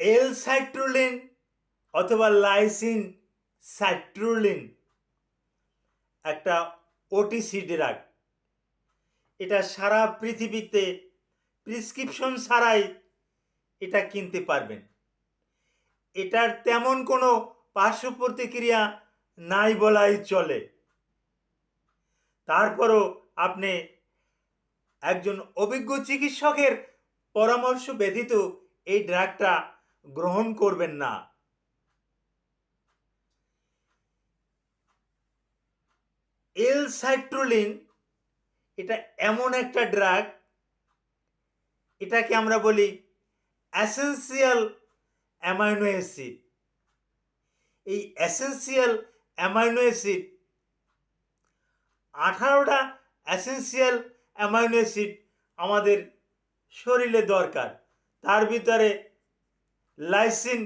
এল সাইট্রুলিন অথবা লাইসিন সাইট্রুলিন একটা OTC drug এটা সারা পৃথিবীতে প্রেসক্রিপশন ছাড়াই এটা কিনতে পারবেন। এটার তেমন কোনো পার্শ্ব প্রতিক্রিয়া নাই বলাই চলে। তারপরও আপনি একজন অভিজ্ঞ চিকিৎসকের পরামর্শ ব্যতীত এই ড্রাগটা গ্রহণ করবেন না। এল সাইট্রোলিন এটা এমন একটা ড্রাগ এটাকে আমরা বলি অ্যাসেন্সিয়াল অ্যামাইনো অ্যাসিড এই অ্যাসেন্সিয়াল অ্যামাইনো অ্যাসিড আঠারোটা অ্যাসেন্সিয়াল অ্যামাইনো অ্যাসিড আমাদের শরীরে দরকার। তার ভিতরে লাইসিন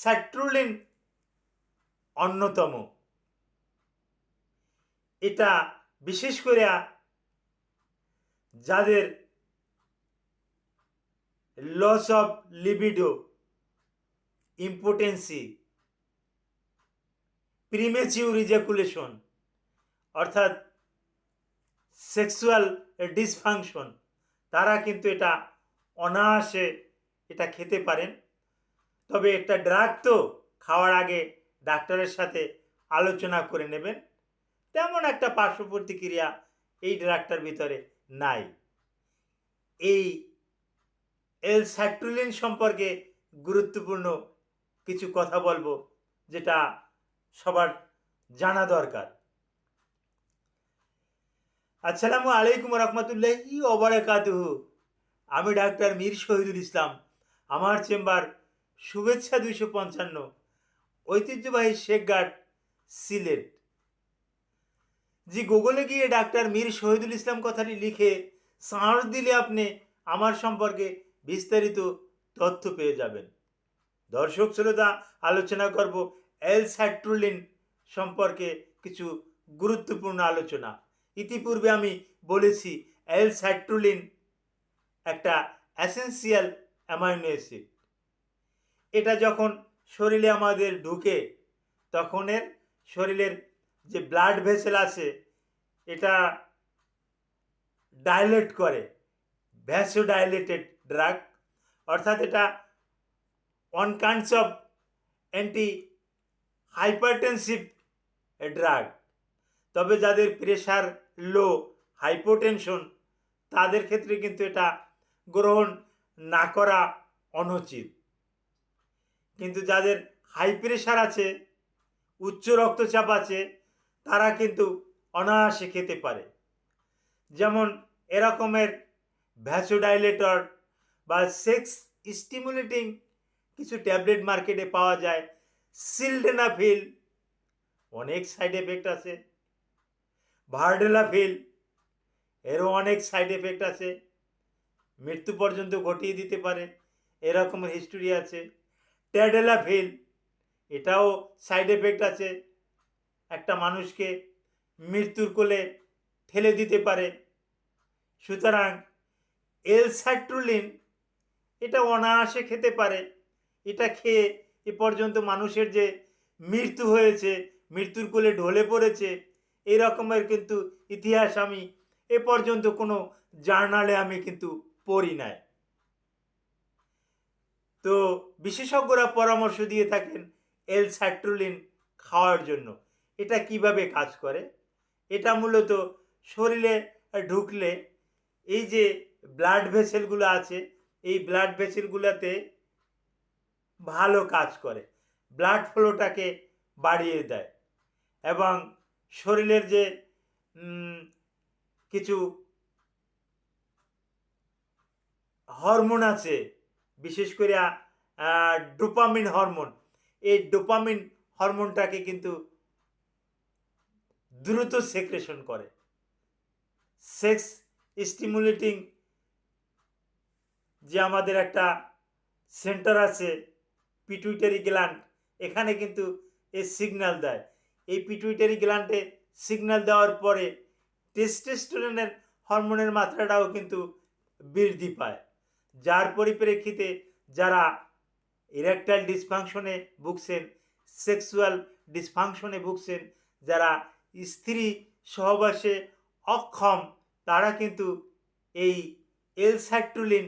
স্যাট্রুলিন অন্যতম। এটা বিশেষ করে যাদের loss of libido impotency premature ejaculation অর্থাৎ সেক্সুয়াল ডিসফাংশন তারা কিন্তু এটা অনায়াসে এটা খেতে পারেন। তবে একটা ড্রাগ তো খাওয়ার আগে ডাক্তারের সাথে আলোচনা করে নেবেন। তেমন একটা পার্শ্ব প্রতিক্রিয়া এই ড্রাগটার ভিতরে নাই। এই এল স্যাট্রুলিন সম্পর্কে গুরুত্বপূর্ণ কিছু কথা বলব, যেটা সবার জানা দরকার। আসসালামু আলাইকুম রহমতুল্লাহি ওবরাকাতুহু আমি ডাক্তার মীর শহীদুল ইসলাম। আমার চেম্বার শুভেচ্ছা দুইশো পঞ্চান্ন। ঐতিহ্যবাহী শেখঘাট সিলেট। জি, গুগলে গিয়ে ডাক্তার মীর শহীদুল ইসলাম কথাটি লিখে সাহস দিলে আপনি আমার সম্পর্কে বিস্তারিত তথ্য পেয়ে যাবেন। দর্শক শ্রোতা, আলোচনা করব এল স্যাট্রুলিন সম্পর্কে কিছু গুরুত্বপূর্ণ আলোচনা। ইতিপূর্বে আমি বলেছি, এল স্যাট্রুলিন একটা অ্যাসেন্সিয়াল অ্যামাইনো অ্যাসিড এটা যখন শরীরে আমাদের ঢুকে, তখন এর শরীরের যে ব্লাড ভেসেল আছে, এটা ডাইলেট করে। ভ্যাসো ডাইলেটেড ড্রাগ অর্থাৎ এটা one kinds of antihypertensive drug তবে যাদের প্রেশার লো হাইপোটেনশন তাদের ক্ষেত্রে কিন্তু এটা গ্রহণ না করা অনুচিত। কিন্তু যাদের হাই প্রেশার আছে, উচ্চ রক্তচাপ আছে, তারা কিন্তু অনায়াসে খেতে পারে। যেমন এরকমের ভ্যাসোডাইলেটর বা সেক্স স্টিমুলেটিং কিছু ট্যাবলেট মার্কেটে পাওয়া যায় সিলডেনাফিল অনেক সাইড এফেক্ট আছে ভার্ডেলাফিল এরও অনেক সাইড এফেক্ট আছে, মৃত্যু পর্যন্ত ঘটিয়ে দিতে পারে এরকমের হিস্টোরি আছে। ট্যাডেলাফিল এটাও সাইড এফেক্ট আছে। একটা মানুষকে মৃত্যুর কোলে ঠেলে দিতে পারে। সুতরাং এল এটা অনায়াসে খেতে পারে। এটা খেয়ে এ পর্যন্ত মানুষের যে মৃত্যু হয়েছে, মৃত্যুর কোলে ঢলে পড়েছে এই রকমের কিন্তু ইতিহাস আমি এ পর্যন্ত কোনো জার্নালে আমি কিন্তু পড়ি নাই। তো বিশেষজ্ঞরা পরামর্শ দিয়ে থাকেন এল স্যাট্রুলিন খাওয়ার জন্য। এটা কীভাবে কাজ করে? এটা মূলত শরীরে ঢুকলে এই যে ব্লাড ভেসেলগুলো আছে, এই ব্লাড ভেসেলগুলোতে ভালো কাজ করে। ব্লাড ফ্লোটাকে বাড়িয়ে দেয় এবং শরীরের যে কিছু হরমোন আছে বিশেষ করে ডোপামিন হরমোন। এই ডোপামিন হরমোনটাকে কিন্তু দ্রুত সেক্রেশন করে। সেক্স স্টিমুলেটিং যে আমাদের একটা সেন্টার আছে পিটুইটারি গ্ল্যান্ড এখানে কিন্তু এ সিগন্যাল দেয়। এই পিটুইটারি গ্ল্যান্ডে সিগন্যাল দেওয়ার পরে টেস্টেস্টোরেনের হরমোনের মাত্রাটাও কিন্তু বৃদ্ধি পায়। যার পরিপ্রেক্ষিতে যারা ইরেকটাইল ডিসফাংশনে ভুগছেন সেক্সুয়াল ডিসফাংশনে ভুগছেন, যারা স্ত্রী সহবাসে অক্ষম, তারা কিন্তু এই এলসাইট্রুলিন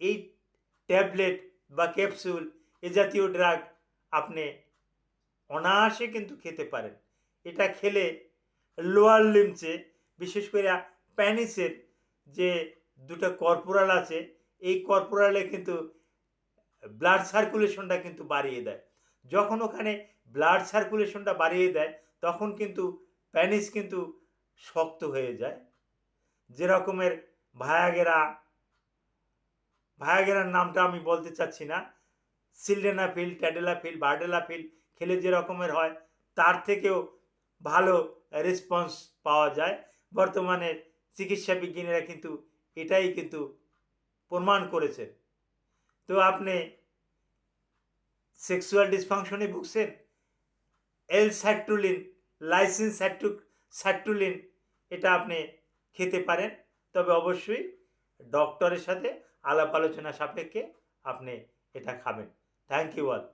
এই ট্যাবলেট বা ক্যাপসুল, এ জাতীয় ড্রাগ আপনি অনায়াসে কিন্তু খেতে পারেন। এটা খেলে লোয়ার লিমসে বিশেষ করে প্যানিসের যে দুটো কর্পোরাল আছে এই কর্পোরালে কিন্তু ব্লাড সার্কুলেশনটা কিন্তু বাড়িয়ে দেয়। যখন ওখানে ব্লাড সার্কুলেশনটা বাড়িয়ে দেয়, তখন কিন্তু প্যানিস কিন্তু শক্ত হয়ে যায়। যে রকমের ভায়াগেরা, ভায়াগেরার নামটা আমি বলতে চাচ্ছি না। সিলডেনাফিল ট্যাডেলাফিল বার্ডেলাফিল খেলে যে রকমের হয়, তার থেকেও ভালো রেসপন্স পাওয়া যায়। বর্তমানে চিকিৎসা বিজ্ঞানীরা কিন্তু এটাই কিন্তু প্রমাণ করেছে তো আপনি সেক্সুয়াল ডিসফাংশনে ভুগছেন? এল স্যাট্রুলিন লাইসেন্স স্যাট্রু স্যাট্রুলিন এটা আপনি খেতে পারেন। তবে অবশ্যই ডক্টরের সাথে আলাপ আলোচনা সাপেক্ষে আপনি এটা খাবেন। Thank you all